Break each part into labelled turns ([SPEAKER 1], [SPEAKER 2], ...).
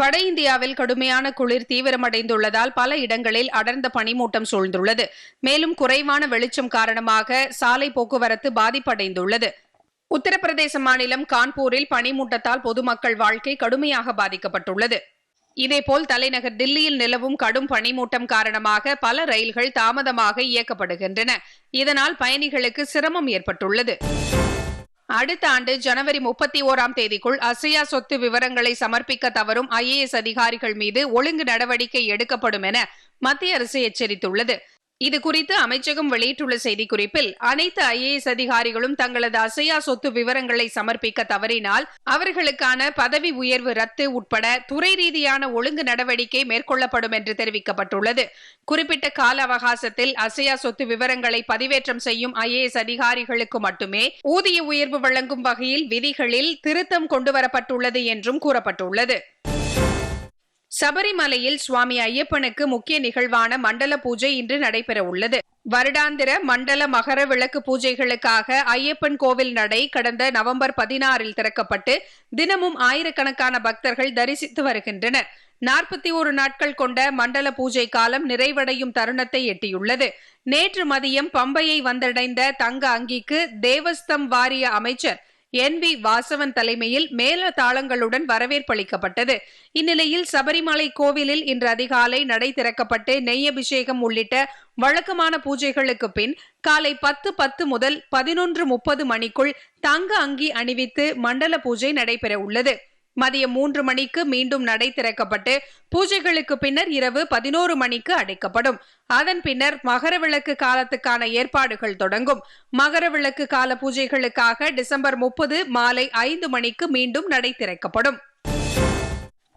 [SPEAKER 1] வட இந்தியாவில் கடுமையான குளிர் தீவிரமடைந்துள்ளதால் பல இடங்களில் அடர்ந்த பனிமூட்டம் சூழ்ந்துள்ளது. மேலும் குறைவான வெளிச்சம் காரணமாக சாலை போக்குவரத்து பாதிப்படைந்துள்ளது. உத்தரப்பிரதேச மாநிலம் கான்பூரில் பனிமூட்டத்தால் பொதுமக்கள் வாழ்க்கை கடுமையாக பாதிக்கப்பட்டுள்ளது. இதேபோல் தலைநகர் டில்லியில் நிலவும் கடும் பனிமூட்டம் காரணமாக பல ரயில்கள் தாமதமாக இயக்கப்படுகின்றன. இதனால் பயணிகளுக்கு சிரமம் ஏற்பட்டுள்ளது. அடுத்த ஆண்டு ஜனவரி முப்பத்தி ஓராம் தேதிக்குள் அசையா சொத்து விவரங்களை சமர்ப்பிக்க தவறும் ஐஏஎஸ் அதிகாரிகள் மீது ஒழுங்கு நடவடிக்கை எடுக்கப்படும் என மத்திய அரசு எச்சரித்துள்ளது. இது குறித்து அமைச்சகம் வெளியிட்டுள்ள செய்திக்குறிப்பில் அனைத்து ஐஏஎஸ் அதிகாரிகளும் தங்களது அசையா சொத்து விவரங்களை சமர்ப்பிக்க தவறினால் அவர்களுக்கான பதவி உயர்வு ரத்து உட்பட துறை ரீதியான ஒழுங்கு நடவடிக்கை மேற்கொள்ளப்படும் என்று தெரிவிக்கப்பட்டுள்ளது. குறிப்பிட்ட கால அவகாசத்தில் அசையா சொத்து விவரங்களை பதிவேற்றம் செய்யும் ஐஏஎஸ் அதிகாரிகளுக்கு மட்டுமே ஊதிய உயர்வு வழங்கும் வகையில் விதிகளில் திருத்தம் கொண்டுவரப்பட்டுள்ளது என்றும் கூறப்பட்டுள்ளது. சபரிமலையில் சுவாமி ஐயப்பனுக்கு முக்கிய நிகழ்வான மண்டல பூஜை இன்று நடைபெற உள்ளது. வருடாந்திர மண்டல மகர விளக்கு பூஜைகளுக்காக ஐயப்பன் கோவில் நடை கடந்த நவம்பர் பதினாறில் திறக்கப்பட்டு தினமும் ஆயிரக்கணக்கான பக்தர்கள் தரிசித்து வருகின்றனர். நாற்பத்தி ஒரு நாட்கள் கொண்ட மண்டல பூஜை காலம் நிறைவடையும் தருணத்தை எட்டியுள்ளது. நேற்று மதியம் பம்பையை வந்தடைந்த தங்க அங்கிக்கு தேவஸ்தம் வாரிய அமைச்சர் என் வி வாசவன் தலைமையில் மேல தாளங்களுடன் வரவேற்பளிக்கப்பட்டது. இந்நிலையில் சபரிமலை கோவிலில் இன்று அதிகாலை நடை திறக்கப்பட்டு நெய் அபிஷேகம் உள்ளிட்ட வழக்கமான பூஜைகளுக்கு பின் காலை பத்து பத்து முதல் பதினொன்று முப்பது மணிக்குள் தங்க அங்கி அணிவித்து மண்டல பூஜை நடைபெற உள்ளது மதியம் மூன்று மணிக்கு மீண்டும் நடை திறக்கப்பட்டு பூஜைகளுக்கு பின்னர் இரவு பதினோரு மணிக்கு அடைக்கப்படும். அதன் பின்னர் மகர விளக்கு காலத்துக்கான ஏற்பாடுகள் தொடங்கும். மகர விளக்கு கால பூஜைகளுக்காக டிசம்பர் முப்பது மாலை ஐந்து மணிக்கு மீண்டும் நடை திறக்கப்படும்.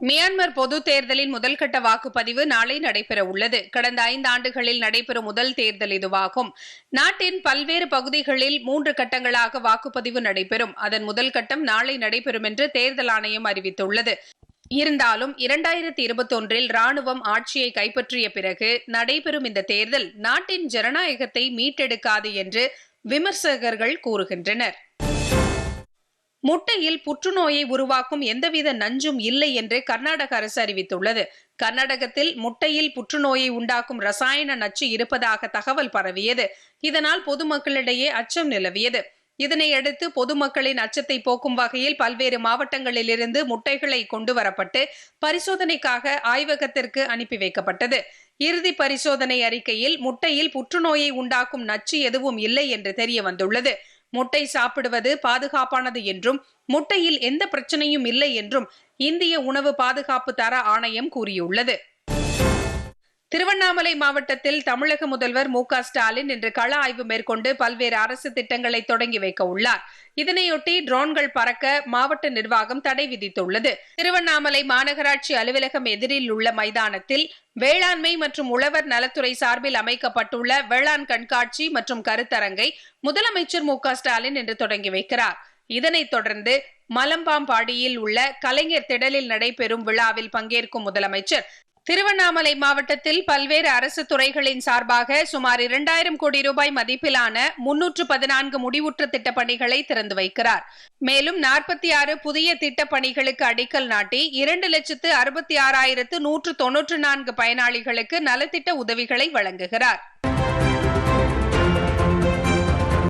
[SPEAKER 1] மியான்மர் பொது தேர்தலின் முதல்கட்ட வாக்குப்பதிவு நாளை நடைபெற உள்ளது கடந்த ஐந்து ஆண்டுகளில் நடைபெறும் முதல் தேர்தல் இதுவாகும். நாட்டின் பல்வேறு பகுதிகளில் மூன்று கட்டங்களாக வாக்குப்பதிவு நடைபெறும். அதன் முதல் கட்டம் நாளை நடைபெறும் என்று தேர்தல் ஆணையம் அறிவித்துள்ளது. இருந்தாலும் இரண்டாயிரத்தி இருபத்தொன்றில் ராணுவம் ஆட்சியை கைப்பற்றிய பிறகு நடைபெறும் இந்த தேர்தல் நாட்டின் ஜனநாயகத்தை மீட்டெடுக்காது என்று விமர்சகர்கள் கூறுகின்றனர். முட்டையில் புற்றுநோயை உருவாக்கும் எந்தவித நஞ்சும் இல்லை என்று கர்நாடக அரசு அறிவித்துள்ளது. கர்நாடகத்தில் முட்டையில் புற்றுநோயை உண்டாக்கும் ரசாயன நச்சு இருப்பதாக தகவல் பரவியது. இதனால் பொதுமக்களிடையே அச்சம் நிலவியது. இதனையடுத்து பொதுமக்களின் அச்சத்தை போக்கும் வகையில் பல்வேறு மாவட்டங்களிலிருந்து முட்டைகளை கொண்டு வரப்பட்டு பரிசோதனைக்காக ஆய்வகத்திற்கு அனுப்பி வைக்கப்பட்டது. இறுதி பரிசோதனை அறிக்கையில் முட்டையில் புற்றுநோயை உண்டாக்கும் நச்சு எதுவும் இல்லை என்று தெரிய வந்துள்ளது. முட்டை சாப்பிடுவது பாதுகாப்பானது என்றும் முட்டையில் எந்த பிரச்சனையும் இல்லை என்றும் இந்திய உணவு பாதுகாப்பு தர ஆணையம் கூறியுள்ளது. திருவண்ணாமலை மாவட்டத்தில் தமிழக முதல்வர் மு ஸ்டாலின் இன்று கள ஆய்வு மேற்கொண்டு பல்வேறு அரசு திட்டங்களை தொடங்கி வைக்க உள்ளார். இதனையொட்டி ட்ரோன்கள் பறக்க மாவட்ட நிர்வாகம் தடை விதித்துள்ளது. திருவண்ணாமலை மாநகராட்சி அலுவலகம் எதிரில் உள்ள மைதானத்தில் வேளாண்மை மற்றும் உழவர் நலத்துறை சார்பில் அமைக்கப்பட்டுள்ள வேளாண் கண்காட்சி மற்றும் கருத்தரங்கை முதலமைச்சர் மு ஸ்டாலின் இன்று தொடங்கி வைக்கிறார். இதனைத் தொடர்ந்து மலம்பாம்பாடியில் உள்ள கலைஞர் திடலில் நடைபெறும் விழாவில் பங்கேற்கும் முதலமைச்சர் திருவண்ணாமலை மாவட்டத்தில் பல்வேறு அரசு துறைகளின் சார்பாக சுமார் இரண்டாயிரம் கோடி ரூபாய் மதிப்பிலான முன்னூற்று பதினான்கு முடிவுற்ற திட்டப்பணிகளை திறந்து வைக்கிறார். மேலும் நாற்பத்தி ஆறு புதிய திட்டப்பணிகளுக்கு அடிக்கல் நாட்டி இரண்டு லட்சத்து அறுபத்தி ஆறாயிரத்து நூற்று தொன்னூற்று நான்கு பயனாளிகளுக்கு நலத்திட்ட உதவிகளை வழங்குகிறார்.